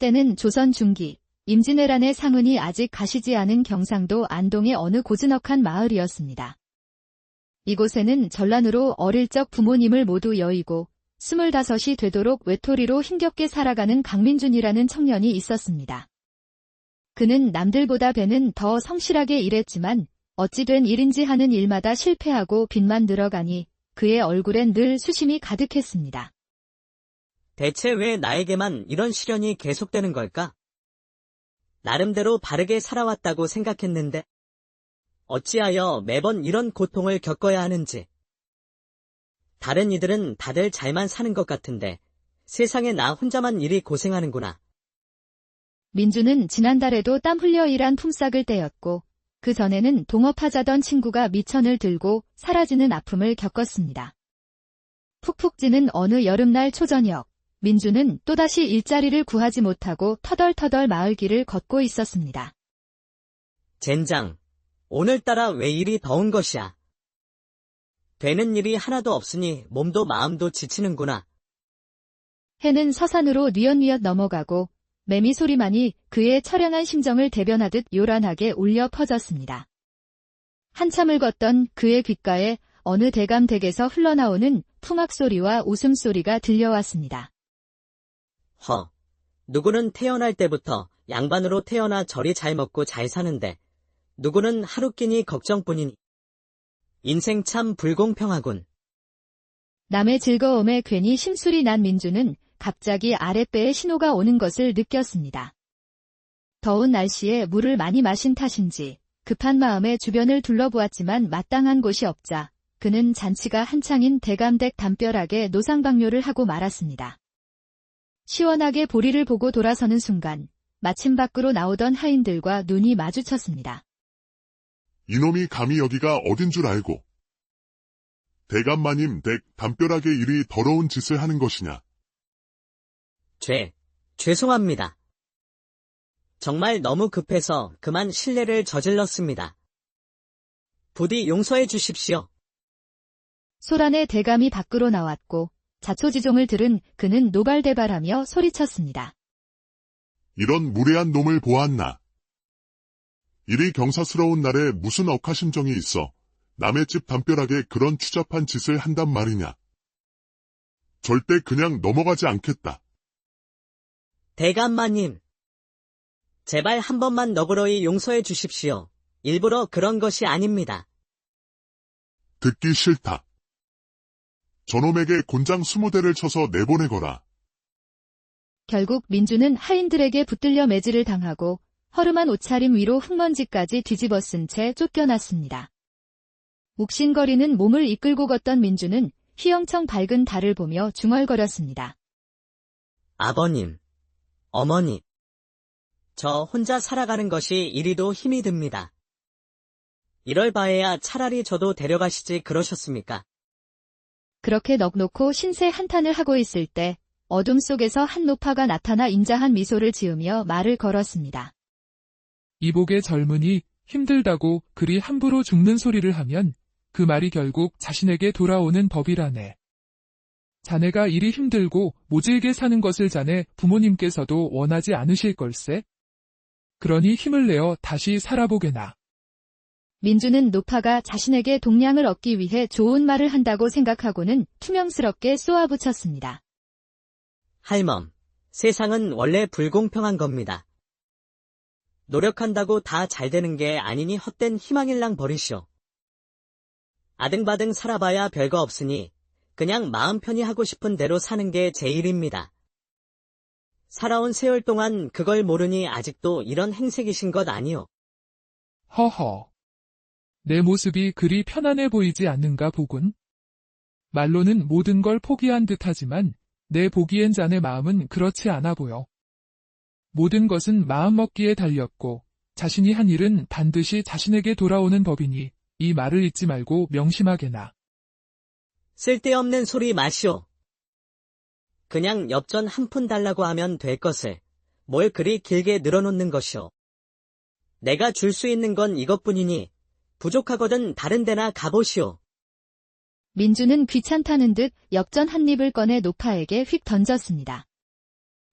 때는 조선 중기, 임진왜란의 상흔이 아직 가시지 않은 경상도 안동의 어느 고즈넉한 마을이었습니다. 이곳에는 전란으로 어릴 적 부모님을 모두 여의고 스물다섯이 되도록 외톨이로 힘겹게 살아가는 강민준이라는 청년이 있었습니다. 그는 남들보다 배는 더 성실하게 일했지만 어찌 된 일인지 하는 일마다 실패하고 빚만 늘어가니 그의 얼굴엔 늘 수심이 가득했습니다. 대체 왜 나에게만 이런 시련이 계속되는 걸까? 나름대로 바르게 살아왔다고 생각했는데 어찌하여 매번 이런 고통을 겪어야 하는지. 다른 이들은 다들 잘만 사는 것 같은데 세상에 나 혼자만 이리 고생하는구나. 민주는 지난달에도 땀 흘려 일한 품삯을 떼었고 그 전에는 동업하자던 친구가 미천을 들고 사라지는 아픔을 겪었습니다. 푹푹 찌는 어느 여름날 초저녁, 민주는 또다시 일자리를 구하지 못하고 터덜터덜 마을길을 걷고 있었습니다. 젠장, 오늘따라 왜 이리 더운 것이야. 되는 일이 하나도 없으니 몸도 마음도 지치는구나. 해는 서산으로 뉘엿뉘엿 넘어가고 매미 소리만이 그의 처량한 심정을 대변하듯 요란하게 울려 퍼졌습니다. 한참을 걷던 그의 귓가에 어느 대감댁에서 흘러나오는 풍악 소리와 웃음 소리가 들려왔습니다. 허, 누구는 태어날 때부터 양반으로 태어나 저리 잘 먹고 잘 사는데 누구는 하루 끼니 걱정뿐이니 인생 참 불공평하군. 남의 즐거움에 괜히 심술이 난 민주는 갑자기 아랫배에 신호가 오는 것을 느꼈습니다. 더운 날씨에 물을 많이 마신 탓인지 급한 마음에 주변을 둘러보았지만 마땅한 곳이 없자 그는 잔치가 한창인 대감댁 담벼락에 노상방뇨를 하고 말았습니다. 시원하게 보리를 보고 돌아서는 순간 마침 밖으로 나오던 하인들과 눈이 마주쳤습니다. 이놈이 감히 여기가 어딘 줄 알고. 대감마님 댁 담벼락에 이리 더러운 짓을 하는 것이냐. 죄, 죄송합니다. 정말 너무 급해서 그만 실례를 저질렀습니다. 부디 용서해 주십시오. 소란의 대감이 밖으로 나왔고 자초지종을 들은 그는 노발대발하며 소리쳤습니다. 이런 무례한 놈을 보았나. 이리 경사스러운 날에 무슨 억하심정이 있어 남의 집 담벼락에 그런 추잡한 짓을 한단 말이냐. 절대 그냥 넘어가지 않겠다. 대감마님. 제발 한 번만 너그러이 용서해 주십시오. 일부러 그런 것이 아닙니다. 듣기 싫다. 저놈에게 곤장 스무 대를 쳐서 내보내거라. 결국 민주는 하인들에게 붙들려 매질을 당하고 허름한 옷차림 위로 흙먼지까지 뒤집어 쓴 채 쫓겨났습니다. 욱신거리는 몸을 이끌고 걷던 민주는 휘영청 밝은 달을 보며 중얼거렸습니다. 아버님, 어머니. 저 혼자 살아가는 것이 이리도 힘이 듭니다. 이럴 바에야 차라리 저도 데려가시지 그러셨습니까? 그렇게 넋놓고 신세 한탄을 하고 있을 때 어둠 속에서 한 노파가 나타나 인자한 미소를 지으며 말을 걸었습니다. 이복의 젊은이 힘들다고 그리 함부로 죽는 소리를 하면 그 말이 결국 자신에게 돌아오는 법이라네. 자네가 일이 힘들고 모질게 사는 것을 자네 부모님께서도 원하지 않으실 걸세? 그러니 힘을 내어 다시 살아보게나. 민주는 노파가 자신에게 동량을 얻기 위해 좋은 말을 한다고 생각하고는 투명스럽게 쏘아붙였습니다. 할멈, 세상은 원래 불공평한 겁니다. 노력한다고 다 잘 되는 게 아니니 헛된 희망일랑 버리시오. 아등바등 살아봐야 별거 없으니 그냥 마음 편히 하고 싶은 대로 사는 게 제일입니다. 살아온 세월 동안 그걸 모르니 아직도 이런 행색이신 것 아니오. 허허. 내 모습이 그리 편안해 보이지 않는가 보군. 말로는 모든 걸 포기한 듯 하지만 내 보기엔 자네 마음은 그렇지 않아 보여. 모든 것은 마음먹기에 달렸고 자신이 한 일은 반드시 자신에게 돌아오는 법이니 이 말을 잊지 말고 명심하게나. 쓸데없는 소리 마시오. 그냥 엽전 한 푼 달라고 하면 될 것을 뭘 그리 길게 늘어놓는 것이오. 내가 줄 수 있는 건 이것뿐이니 부족하거든 다른 데나 가보시오. 민주는 귀찮다는 듯 엽전 한 입을 꺼내 노파에게 휙 던졌습니다.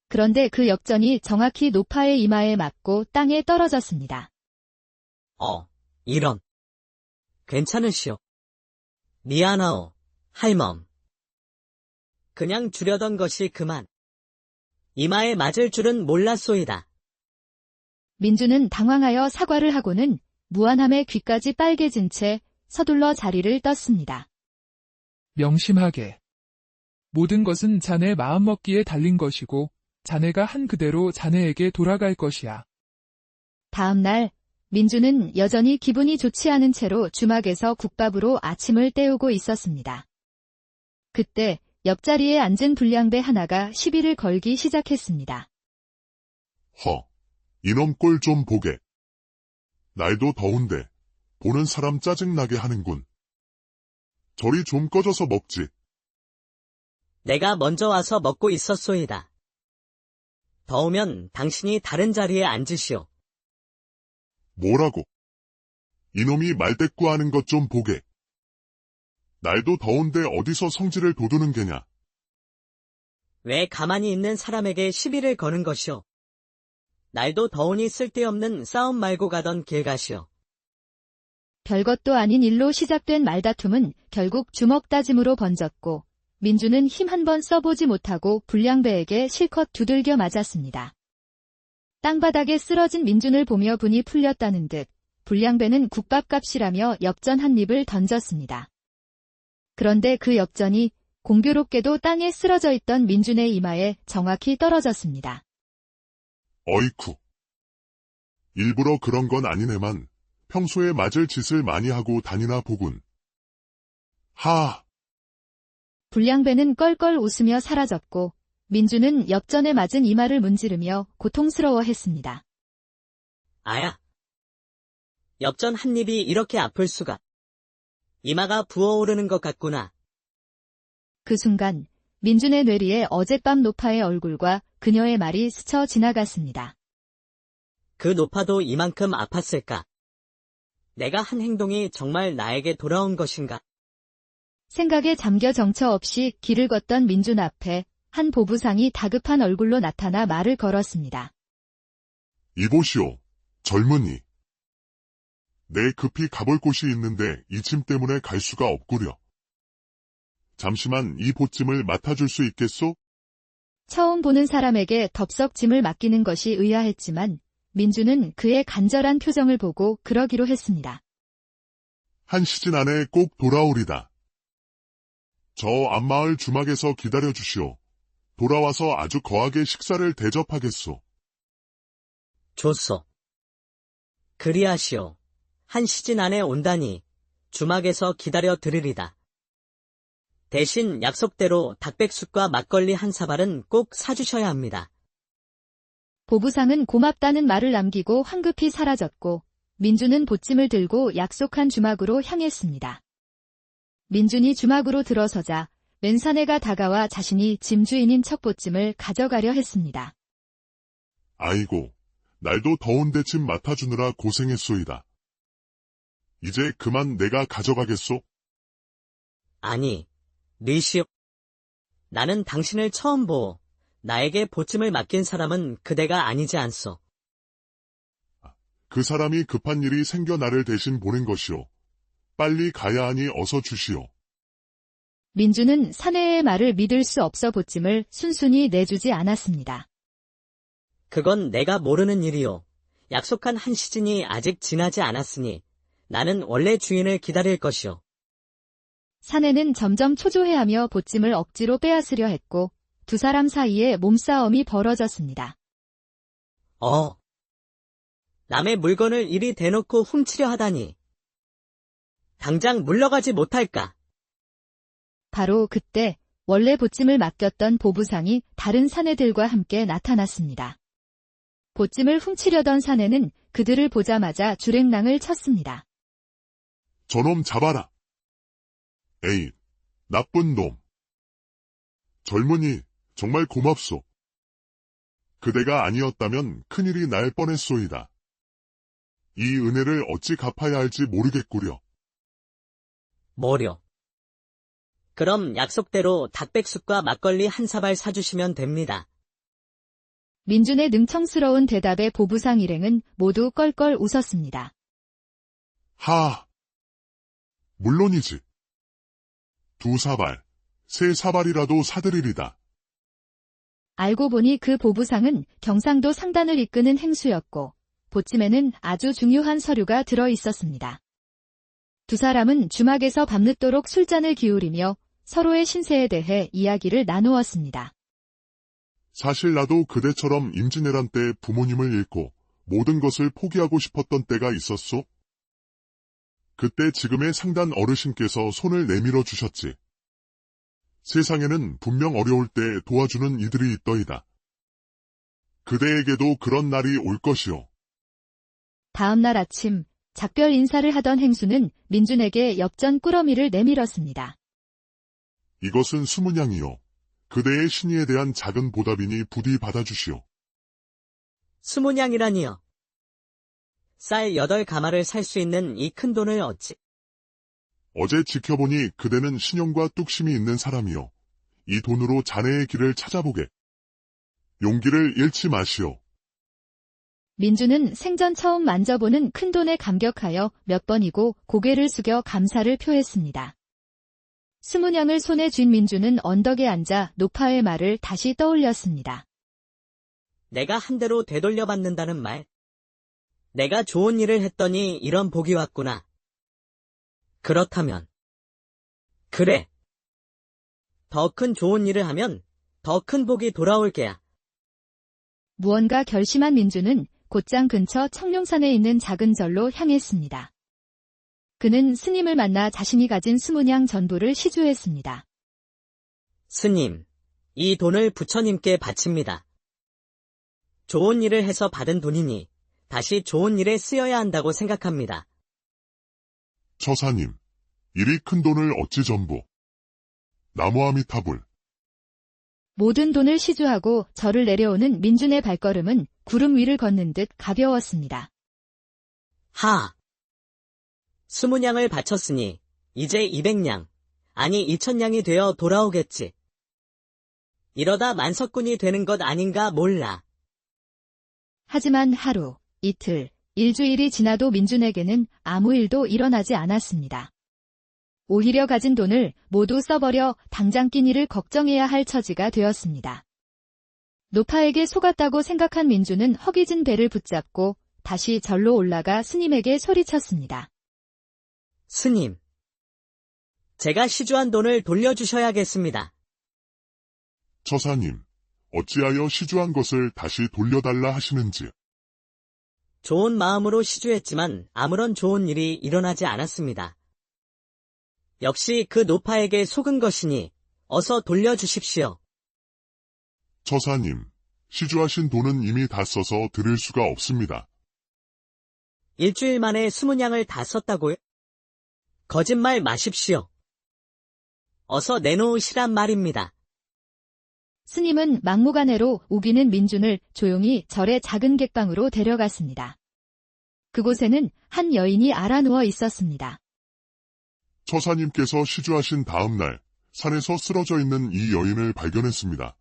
그런데 그 역전이 정확히 노파의 이마에 맞고 땅에 떨어졌습니다. 어, 이런. 괜찮으시오. 미안하오, 할멈. 그냥 주려던 것이 그만. 이마에 맞을 줄은 몰랐소이다. 민주는 당황하여 사과를 하고는 무안함의 귀까지 빨개진 채 서둘러 자리를 떴습니다. 명심하게. 모든 것은 자네 마음먹기에 달린 것이고 자네가 한 그대로 자네에게 돌아갈 것이야. 다음 날 민주는 여전히 기분이 좋지 않은 채로 주막에서 국밥으로 아침을 때우고 있었습니다. 그때 옆자리에 앉은 불량배 하나가 시비를 걸기 시작했습니다. 허, 이놈 꼴 좀 보게. 날도 더운데 보는 사람 짜증나게 하는군. 저리 좀 꺼져서 먹지. 내가 먼저 와서 먹고 있었소이다. 더우면 당신이 다른 자리에 앉으시오. 뭐라고? 이놈이 말대꾸하는 것 좀 보게. 날도 더운데 어디서 성질을 돋우는 게냐? 왜 가만히 있는 사람에게 시비를 거는 것이오? 날도 더우니 쓸데없는 싸움 말고 가던 길 가시오. 별것도 아닌 일로 시작된 말다툼은 결국 주먹 다짐으로 번졌고 민주는 힘 한 번 써보지 못하고 불량배에게 실컷 두들겨 맞았습니다. 땅바닥에 쓰러진 민준을 보며 분이 풀렸다는 듯 불량배는 국밥값이라며 역전 한 입을 던졌습니다. 그런데 그 역전이 공교롭게도 땅에 쓰러져 있던 민준의 이마에 정확히 떨어졌습니다. 어이쿠. 일부러 그런 건 아니네만 평소에 맞을 짓을 많이 하고 다니나 보군. 하, 불량배는 껄껄 웃으며 사라졌고 민주는 역전에 맞은 이마를 문지르며 고통스러워했습니다. 아야. 역전 한 입이 이렇게 아플 수가. 이마가 부어오르는 것 같구나. 그 순간 민준의 뇌리에 어젯밤 노파의 얼굴과 그녀의 말이 스쳐 지나갔습니다. 그 노파도 이만큼 아팠을까? 내가 한 행동이 정말 나에게 돌아온 것인가? 생각에 잠겨 정처 없이 길을 걷던 민준 앞에 한 보부상이 다급한 얼굴로 나타나 말을 걸었습니다. 이보시오, 젊은이. 내 급히 가볼 곳이 있는데 이짐 때문에 갈 수가 없구려. 잠시만 이 보찜을 맡아줄 수 있겠소? 처음 보는 사람에게 덥석 짐을 맡기는 것이 의아했지만 민주는 그의 간절한 표정을 보고 그러기로 했습니다. 한 시즌 안에 꼭 돌아오리다. 저 앞마을 주막에서 기다려 주시오. 돌아와서 아주 거하게 식사를 대접하겠소. 좋소. 그리하시오. 한 시즌 안에 온다니 주막에서 기다려 드리리다. 대신 약속대로 닭백숙과 막걸리 한 사발은 꼭 사주셔야 합니다. 보부상은 고맙다는 말을 남기고 황급히 사라졌고 민주는 보찜을 들고 약속한 주막으로 향했습니다. 민준이 주막으로 들어서자 왼사내가 다가와 자신이 짐주인인 척보찜을 가져가려 했습니다. 아이고, 날도 더운데 짐 맡아주느라 고생했소이다. 이제 그만 내가 가져가겠소? 아니, 리시오. 나는 당신을 처음 보오. 나에게 보침을 맡긴 사람은 그대가 아니지 않소. 그 사람이 급한 일이 생겨 나를 대신 보낸 것이오. 빨리 가야 하니 어서 주시오. 민주는 사내의 말을 믿을 수 없어 보찜을 순순히 내주지 않았습니다. 그건 내가 모르는 일이오. 약속한 한 시즌이 아직 지나지 않았으니 나는 원래 주인을 기다릴 것이오. 사내는 점점 초조해하며 보찜을 억지로 빼앗으려 했고 두 사람 사이에 몸싸움이 벌어졌습니다. 어. 남의 물건을 이리 대놓고 훔치려 하다니. 당장 물러가지 못할까? 바로 그때 원래 보찜을 맡겼던 보부상이 다른 사내들과 함께 나타났습니다. 보찜을 훔치려던 사내는 그들을 보자마자 주랭랑을 쳤습니다. 저놈 잡아라. 에이, 나쁜 놈. 젊은이, 정말 고맙소. 그대가 아니었다면 큰일이 날 뻔했소이다. 이 은혜를 어찌 갚아야 할지 모르겠구려. 뭐려. 그럼 약속대로 닭백숙과 막걸리 한 사발 사주시면 됩니다. 민준의 능청스러운 대답에 보부상 일행은 모두 껄껄 웃었습니다. 하. 물론이지. 두 사발, 세 사발이라도 사드리리다. 알고 보니 그 보부상은 경상도 상단을 이끄는 행수였고 보찜에는 아주 중요한 서류가 들어 있었습니다. 두 사람은 주막에서 밤늦도록 술잔을 기울이며 서로의 신세에 대해 이야기를 나누었습니다. 사실 나도 그대처럼 임진왜란 때 부모님을 잃고 모든 것을 포기하고 싶었던 때가 있었소. 그때 지금의 상단 어르신께서 손을 내밀어 주셨지. 세상에는 분명 어려울 때 도와주는 이들이 있더이다. 그대에게도 그런 날이 올 것이오. 다음 날 아침 작별 인사를 하던 행수는 민준에게 엽전 꾸러미를 내밀었습니다. 이것은 수문양이요. 그대의 신의에 대한 작은 보답이니 부디 받아주시오. 수문양이라니요. 쌀 여덟 가마를 살 수 있는 이 큰 돈을 어찌. 어제 지켜보니 그대는 신용과 뚝심이 있는 사람이요. 이 돈으로 자네의 길을 찾아보게. 용기를 잃지 마시오. 민준은 생전 처음 만져보는 큰 돈에 감격하여 몇 번이고 고개를 숙여 감사를 표했습니다. 스문양을 손에 쥔 민준은 언덕에 앉아 노파의 말을 다시 떠올렸습니다. 내가 한 대로 되돌려 받는다는 말. 내가 좋은 일을 했더니 이런 복이 왔구나. 그렇다면. 그래. 더 큰 좋은 일을 하면 더 큰 복이 돌아올 게야. 무언가 결심한 민준은 곧장 근처 청룡산에 있는 작은 절로 향했습니다. 그는 스님을 만나 자신이 가진 스문양 전부를 시주했습니다. 스님, 이 돈을 부처님께 바칩니다. 좋은 일을 해서 받은 돈이니 다시 좋은 일에 쓰여야 한다고 생각합니다. 처사님, 이리 큰 돈을 어찌 전부. 나무아미타불. 모든 돈을 시주하고 절을 내려오는 민준의 발걸음은 구름 위를 걷는 듯 가벼웠습니다. 하! 스무냥을 바쳤으니 이제 200냥, 아니 2000냥이 되어 돌아오겠지. 이러다 만석군이 되는 것 아닌가 몰라. 하지만 하루, 이틀, 일주일이 지나도 민준에게는 아무 일도 일어나지 않았습니다. 오히려 가진 돈을 모두 써버려 당장 끼니를 걱정해야 할 처지가 되었습니다. 노파에게 속았다고 생각한 민준은 허기진 배를 붙잡고 다시 절로 올라가 스님에게 소리쳤습니다. 스님. 제가 시주한 돈을 돌려주셔야겠습니다. 처사님, 어찌하여 시주한 것을 다시 돌려달라 하시는지. 좋은 마음으로 시주했지만 아무런 좋은 일이 일어나지 않았습니다. 역시 그 노파에게 속은 것이니 어서 돌려주십시오. 처사님, 시주하신 돈은 이미 다 써서 드릴 수가 없습니다. 일주일 만에 스무냥을 다 썼다고요? 거짓말 마십시오. 어서 내놓으시란 말입니다. 스님은 막무가내로 우기는 민준을 조용히 절의 작은 객방으로 데려갔습니다. 그곳에는 한 여인이 알아누워 있었습니다. 처사님께서 시주하신 다음 날, 산에서 쓰러져 있는 이 여인을 발견했습니다.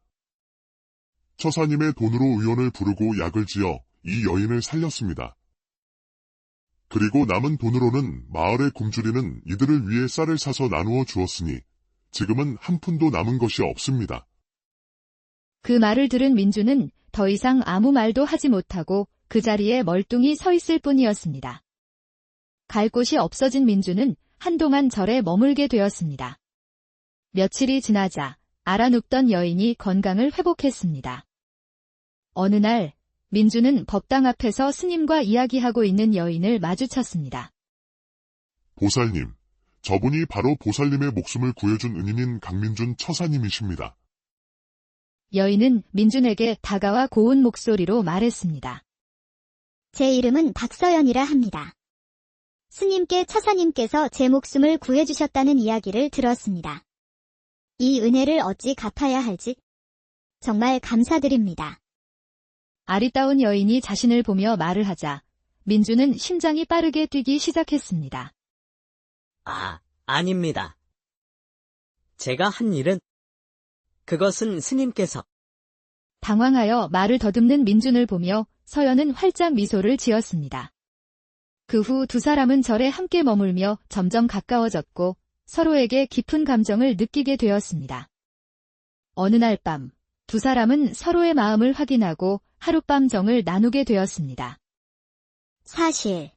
처사님의 돈으로 의원을 부르고 약을 지어 이 여인을 살렸습니다. 그리고 남은 돈으로는 마을의 굶주리는 이들을 위해 쌀을 사서 나누어 주었으니 지금은 한 푼도 남은 것이 없습니다. 그 말을 들은 민준은 더 이상 아무 말도 하지 못하고 그 자리에 멀뚱히 서 있을 뿐이었습니다. 갈 곳이 없어진 민준은 한동안 절에 머물게 되었습니다. 며칠이 지나자 알아눕던 여인이 건강을 회복했습니다. 어느 날 민준은 법당 앞에서 스님과 이야기하고 있는 여인을 마주쳤습니다. 보살님, 저분이 바로 보살님의 목숨을 구해준 은인인 강민준 처사님이십니다. 여인은 민준에게 다가와 고운 목소리로 말했습니다. 제 이름은 박서연이라 합니다. 스님께 처사님께서 제 목숨을 구해주셨다는 이야기를 들었습니다. 이 은혜를 어찌 갚아야 할지 정말 감사드립니다. 아리따운 여인이 자신을 보며 말을 하자 민준은 심장이 빠르게 뛰기 시작했습니다. 아, 아닙니다. 제가 한 일은 그것은 스님께서 당황하여 말을 더듬는 민준을 보며 서연은 활짝 미소를 지었습니다. 그 후 두 사람은 절에 함께 머물며 점점 가까워졌고 서로에게 깊은 감정을 느끼게 되었습니다. 어느 날 밤, 두 사람은 서로의 마음을 확인하고 하룻밤 정을 나누게 되었습니다. 사실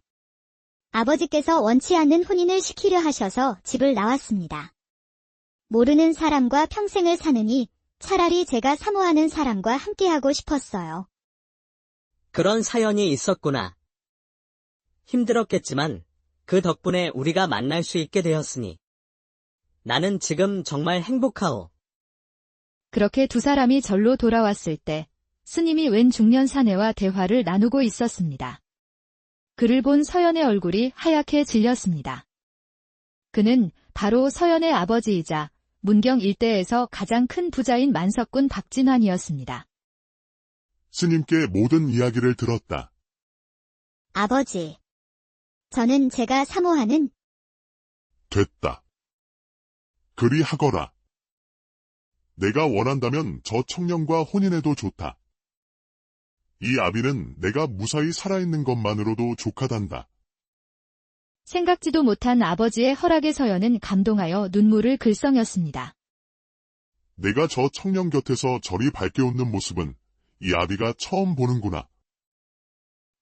아버지께서 원치 않는 혼인을 시키려 하셔서 집을 나왔습니다. 모르는 사람과 평생을 사느니 차라리 제가 사모하는 사람과 함께하고 싶었어요. 그런 사연이 있었구나. 힘들었겠지만 그 덕분에 우리가 만날 수 있게 되었으니 나는 지금 정말 행복하오. 그렇게 두 사람이 절로 돌아왔을 때 스님이 웬 중년 사내와 대화를 나누고 있었습니다. 그를 본 서연의 얼굴이 하얗게 질렸습니다. 그는 바로 서연의 아버지이자 문경 일대에서 가장 큰 부자인 만석군 박진환이었습니다. 스님께 모든 이야기를 들었다. 아버지. 저는 제가 사모하는 됐다. 그리 하거라. 내가 원한다면 저 청년과 혼인해도 좋다. 이 아비는 내가 무사히 살아있는 것만으로도 족하단다. 생각지도 못한 아버지의 허락에 서연은 감동하여 눈물을 글썽였습니다. 내가 저 청년 곁에서 저리 밝게 웃는 모습은 이 아비가 처음 보는구나.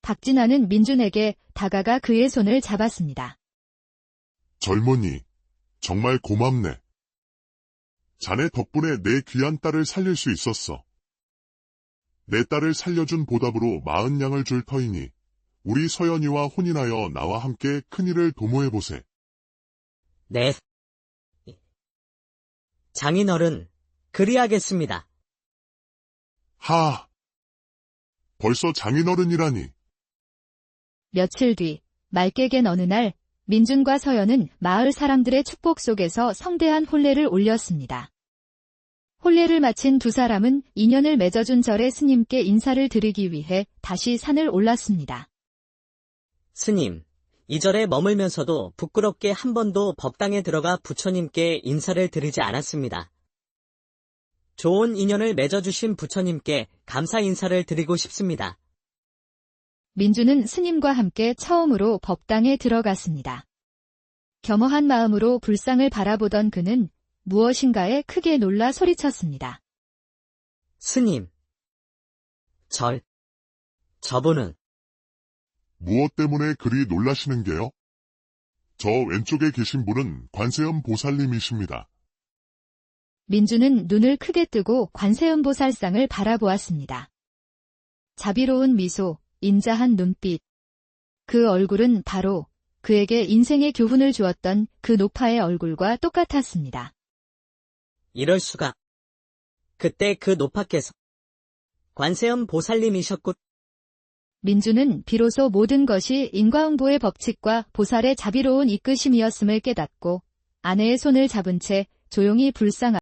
박진환은 민준에게 다가가 그의 손을 잡았습니다. 젊은이, 정말 고맙네. 자네 덕분에 내 귀한 딸을 살릴 수 있었어. 내 딸을 살려준 보답으로 마흔 양을 줄 터이니 우리 서연이와 혼인하여 나와 함께 큰일을 도모해보세. 네. 장인어른, 그리하겠습니다. 하! 벌써 장인어른이라니. 며칠 뒤 맑게 갠 어느 날 민준과 서연은 마을 사람들의 축복 속에서 성대한 혼례를 올렸습니다. 혼례를 마친 두 사람은 인연을 맺어준 절의 스님께 인사를 드리기 위해 다시 산을 올랐습니다. 스님, 이 절에 머물면서도 부끄럽게 한 번도 법당에 들어가 부처님께 인사를 드리지 않았습니다. 좋은 인연을 맺어주신 부처님께 감사 인사를 드리고 싶습니다. 민주는 스님과 함께 처음으로 법당에 들어갔습니다. 겸허한 마음으로 불상을 바라보던 그는 무엇인가에 크게 놀라 소리쳤습니다. 스님. 절. 저분은 무엇 때문에 그리 놀라시는 게요? 저 왼쪽에 계신 분은 관세음 보살님이십니다. 민주는 눈을 크게 뜨고 관세음 보살상을 바라보았습니다. 자비로운 미소, 인자한 눈빛. 그 얼굴은 바로 그에게 인생의 교훈을 주었던 그 노파의 얼굴과 똑같았습니다. 이럴 수가. 그때 그 노파께서 관세음 보살님이셨군. 민주는 비로소 모든 것이 인과응보의 법칙과 보살의 자비로운 이끄심이었음을 깨닫고 아내의 손을 잡은 채 조용히 불상